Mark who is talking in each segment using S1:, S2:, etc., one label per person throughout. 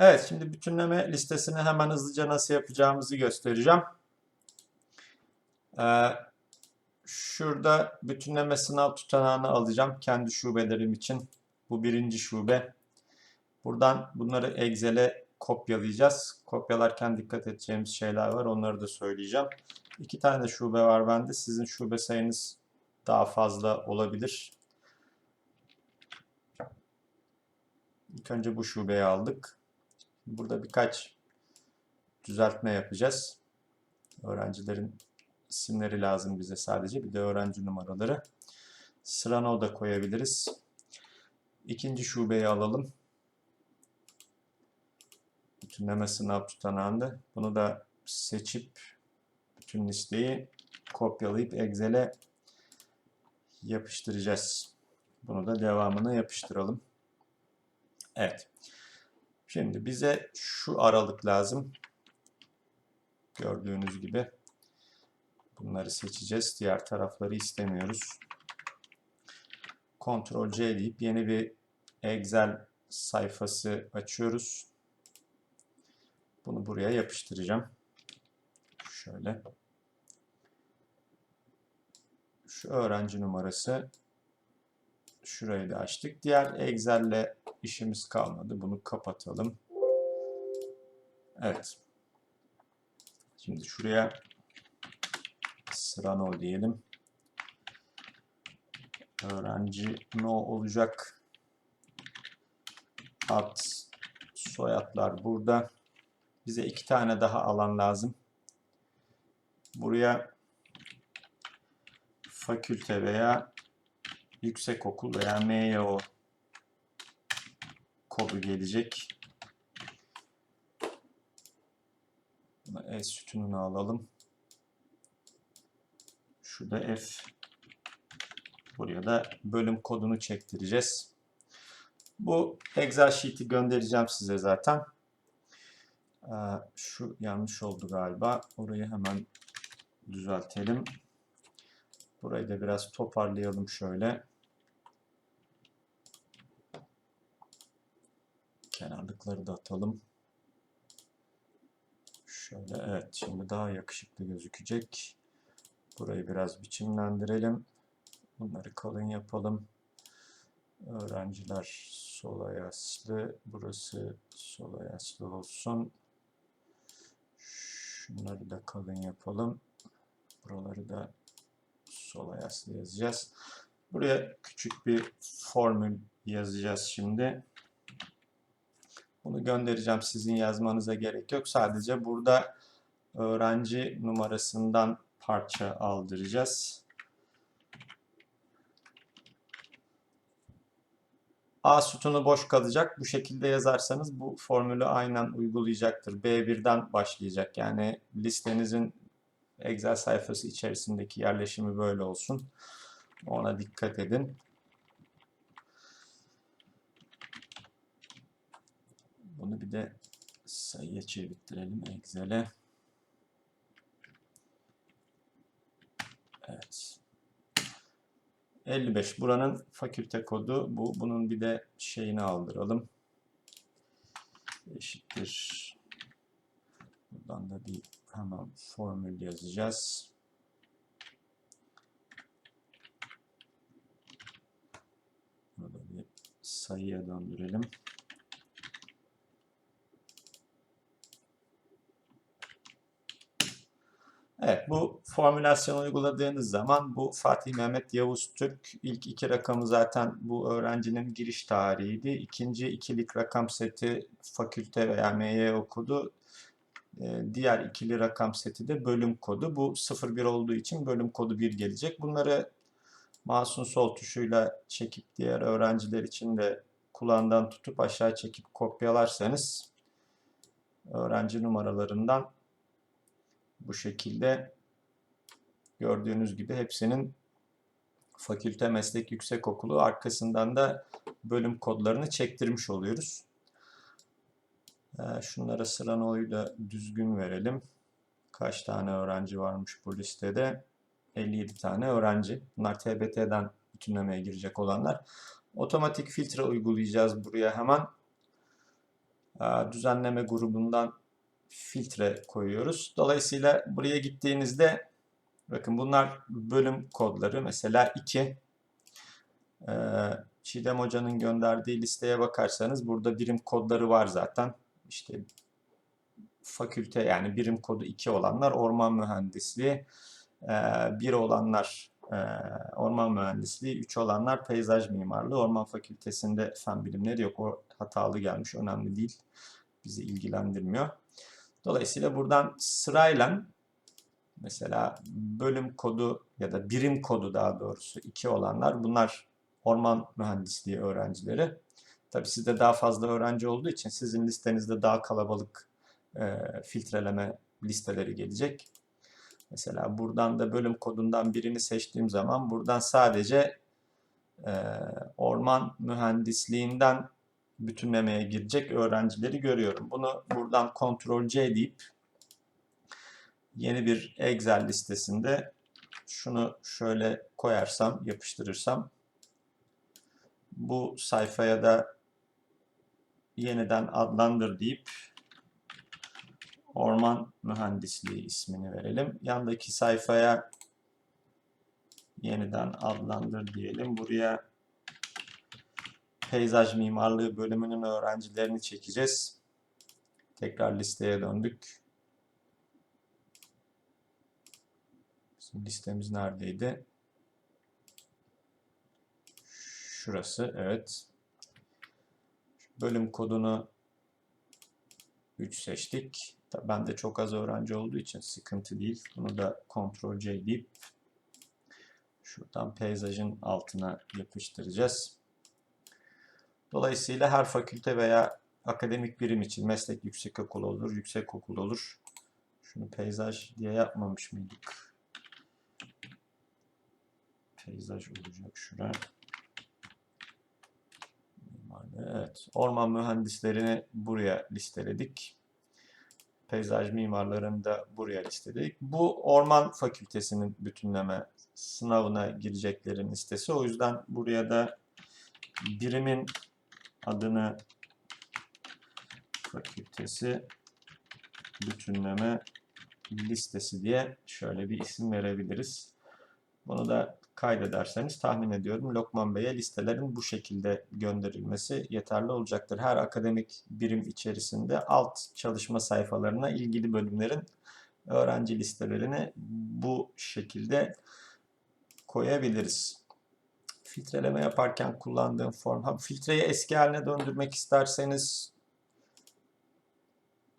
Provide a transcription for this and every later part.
S1: Evet, şimdi bütünleme listesini hemen hızlıca nasıl yapacağımızı göstereceğim. Ee, şurada bütünleme sınav tutanağını alacağım kendi şubelerim için. Bu birinci şube. Buradan bunları Excel'e kopyalayacağız. Kopyalarken dikkat edeceğimiz şeyler var. Onları da söyleyeceğim. İki tane şube var bende. Sizin şube sayınız daha fazla olabilir. İlk önce bu şubeyi aldık. Burada birkaç düzeltme yapacağız. Öğrencilerin isimleri lazım bize sadece. Bir de öğrenci numaraları. Sırana da koyabiliriz. İkinci şubeyi alalım. Bütünleme sınav tutanağında. Bunu da seçip bütün listeyi kopyalayıp Excel'e yapıştıracağız. Bunu da devamını yapıştıralım. Evet. Şimdi bize şu aralık lazım. Gördüğünüz gibi. Bunları seçeceğiz. Diğer tarafları istemiyoruz. Ctrl C deyip yeni bir Excel sayfası açıyoruz. Bunu buraya yapıştıracağım. Şöyle. Şu öğrenci numarası. Şurayı da açtık. Diğer Excel'le işimiz kalmadı. Bunu kapatalım. Evet. Şimdi şuraya sıra no diyelim. Öğrenci no olacak. Ad, soyadlar burada. Bize iki tane daha alan lazım. Buraya fakülte veya yüksekokul veya MYO kodu gelecek. Buna E sütununu alalım. Şurada F. Buraya da bölüm kodunu çektireceğiz. Bu Excel sheet'i göndereceğim size zaten. Ee, Şu yanlış oldu galiba. Orayı hemen düzeltelim. Burayı da biraz toparlayalım şöyle. Kenarlıkları da atalım. Şöyle evet şimdi daha yakışıklı gözükecek. Burayı biraz biçimlendirelim. Bunları kalın yapalım. Öğrenciler sol ayaslı. Burası sol ayaslı olsun. Şunları da kalın yapalım. Buraları da sol ayaslı yazacağız. Buraya küçük bir formül yazacağız şimdi. Bunu göndereceğim. Sizin yazmanıza gerek yok. Sadece burada öğrenci numarasından parça aldıracağız. A sütunu boş kalacak. Bu şekilde yazarsanız bu formülü aynen uygulayacaktır. B1'den başlayacak. Yani listenizin Excel sayfası içerisindeki yerleşimi böyle olsun. Ona dikkat edin. Bunu bir de sayıya çevirttirelim Excel'e. Evet. 55. Buranın fakülte kodu bu. Bunun bir de şeyini aldıralım. Eşittir. Buradan da bir hemen formül yazacağız. Burada bir sayıya döndürelim. Evet, bu formülasyonu uyguladığınız zaman bu Fatih Mehmet Yavuz Türk ilk iki rakamı zaten bu öğrencinin giriş tarihiydi. İkinci ikilik rakam seti fakülte veya MY kodu. Ee, Diğer ikili rakam seti de bölüm kodu. Bu 01 olduğu için bölüm kodu 1 gelecek. Bunları mouse'un sol tuşuyla çekip diğer öğrenciler için de kulağından tutup aşağı çekip kopyalarsanız öğrenci numaralarından bu şekilde gördüğünüz gibi hepsinin fakülte meslek yüksekokulu arkasından da bölüm kodlarını çektirmiş oluyoruz. Ee, Şunlara sıranoyu da düzgün verelim. Kaç tane öğrenci varmış bu listede? 57 tane öğrenci. Bunlar TBT'den bütünlemeye girecek olanlar. Otomatik filtre uygulayacağız buraya hemen. e, düzenleme grubundan filtre koyuyoruz. Dolayısıyla buraya gittiğinizde bakın bunlar bölüm kodları. Mesela 2 e, Çiğdem Hoca'nın gönderdiği listeye bakarsanız burada birim kodları var zaten. İşte fakülte yani birim kodu 2 olanlar orman mühendisliği, 1 olanlar e, orman mühendisliği, 3 olanlar peyzaj mimarlığı. Orman fakültesinde fen bilimleri yok. O hatalı gelmiş. Önemli değil. Bizi ilgilendirmiyor. Dolayısıyla buradan sırayla mesela bölüm kodu ya da birim kodu daha doğrusu 2 olanlar bunlar orman mühendisliği öğrencileri. Tabii sizde daha fazla öğrenci olduğu için sizin listenizde daha kalabalık e, filtreleme listeleri gelecek. Mesela buradan da bölüm kodundan birini seçtiğim zaman buradan sadece e, orman mühendisliğinden bütünlemeye girecek öğrencileri görüyorum. Bunu buradan Ctrl C deyip yeni bir Excel listesinde şunu şöyle koyarsam, yapıştırırsam bu sayfaya da yeniden adlandır deyip orman mühendisliği ismini verelim. Yandaki sayfaya yeniden adlandır diyelim. Buraya peyzaj mimarlığı bölümünün öğrencilerini çekeceğiz. Tekrar listeye döndük. Bizim listemiz neredeydi? Şurası, evet. Bölüm kodunu 3 seçtik. Ben de çok az öğrenci olduğu için sıkıntı değil. Bunu da Ctrl C deyip şuradan peyzajın altına yapıştıracağız. Dolayısıyla her fakülte veya akademik birim için meslek yüksek okul olur, yüksek okul olur. Şunu peyzaj diye yapmamış mıydık? Peyzaj olacak şuraya. Evet, orman mühendislerini buraya listeledik. Peyzaj mimarlarını da buraya listeledik. Bu orman fakültesinin bütünleme sınavına gireceklerin listesi. O yüzden buraya da birimin adını fakültesi bütünleme listesi diye şöyle bir isim verebiliriz. Bunu da kaydederseniz tahmin ediyorum Lokman Bey'e listelerin bu şekilde gönderilmesi yeterli olacaktır. Her akademik birim içerisinde alt çalışma sayfalarına ilgili bölümlerin öğrenci listelerini bu şekilde koyabiliriz. Filtreleme yaparken kullandığım form. Ha, filtreyi eski haline döndürmek isterseniz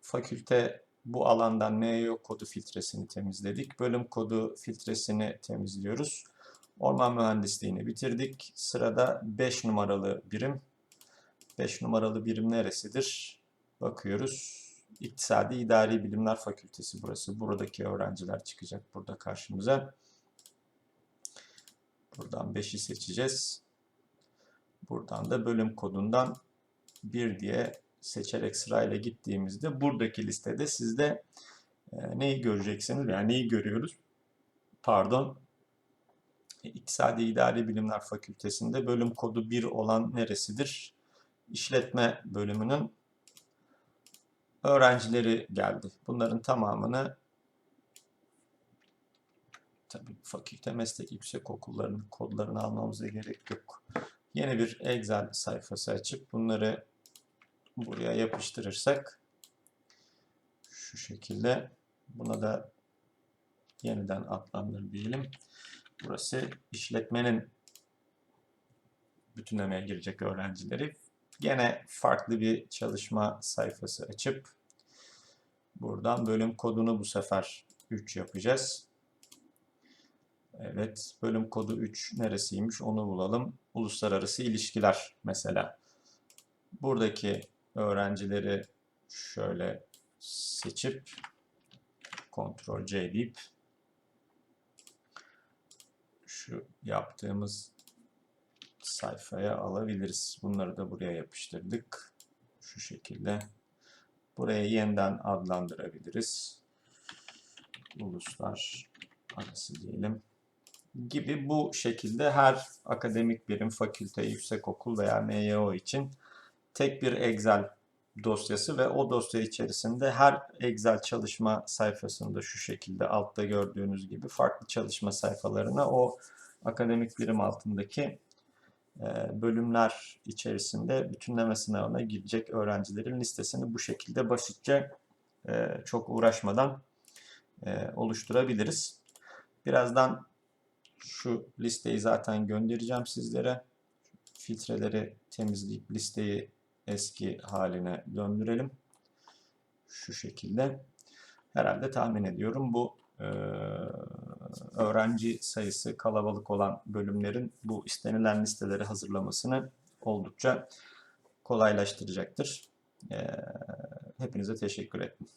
S1: fakülte bu alandan MYO kodu filtresini temizledik. Bölüm kodu filtresini temizliyoruz. Orman mühendisliğini bitirdik. Sırada 5 numaralı birim. 5 numaralı birim neresidir? Bakıyoruz. İktisadi İdari Bilimler Fakültesi burası. Buradaki öğrenciler çıkacak burada karşımıza. Buradan 5'i seçeceğiz. Buradan da bölüm kodundan 1 diye seçerek sırayla gittiğimizde buradaki listede sizde e, neyi göreceksiniz? Yani neyi görüyoruz? Pardon. İktisadi İdari Bilimler Fakültesinde bölüm kodu 1 olan neresidir? İşletme bölümünün öğrencileri geldi. Bunların tamamını tabii fakülte meslek yüksek okullarının kodlarını almamıza gerek yok. Yeni bir Excel sayfası açıp bunları buraya yapıştırırsak şu şekilde buna da yeniden adlandır. Burası işletmenin bütünlemeye girecek öğrencileri. Gene farklı bir çalışma sayfası açıp buradan bölüm kodunu bu sefer 3 yapacağız. Evet, bölüm kodu 3 neresiymiş onu bulalım. Uluslararası ilişkiler mesela. Buradaki öğrencileri şöyle seçip Ctrl C deyip şu yaptığımız sayfaya alabiliriz. Bunları da buraya yapıştırdık. Şu şekilde. Buraya yeniden adlandırabiliriz. Uluslar arası diyelim. Gibi bu şekilde her akademik birim, fakülte, yüksekokul veya MYO için tek bir Excel dosyası ve o dosya içerisinde her Excel çalışma sayfasında şu şekilde altta gördüğünüz gibi farklı çalışma sayfalarına o akademik birim altındaki e, bölümler içerisinde bütünleme sınavına girecek öğrencilerin listesini bu şekilde basitçe e, çok uğraşmadan e, oluşturabiliriz. Birazdan şu listeyi zaten göndereceğim sizlere. Filtreleri temizleyip listeyi eski haline döndürelim. Şu şekilde. Herhalde tahmin ediyorum bu e, öğrenci sayısı kalabalık olan bölümlerin bu istenilen listeleri hazırlamasını oldukça kolaylaştıracaktır. E, hepinize teşekkür ederim.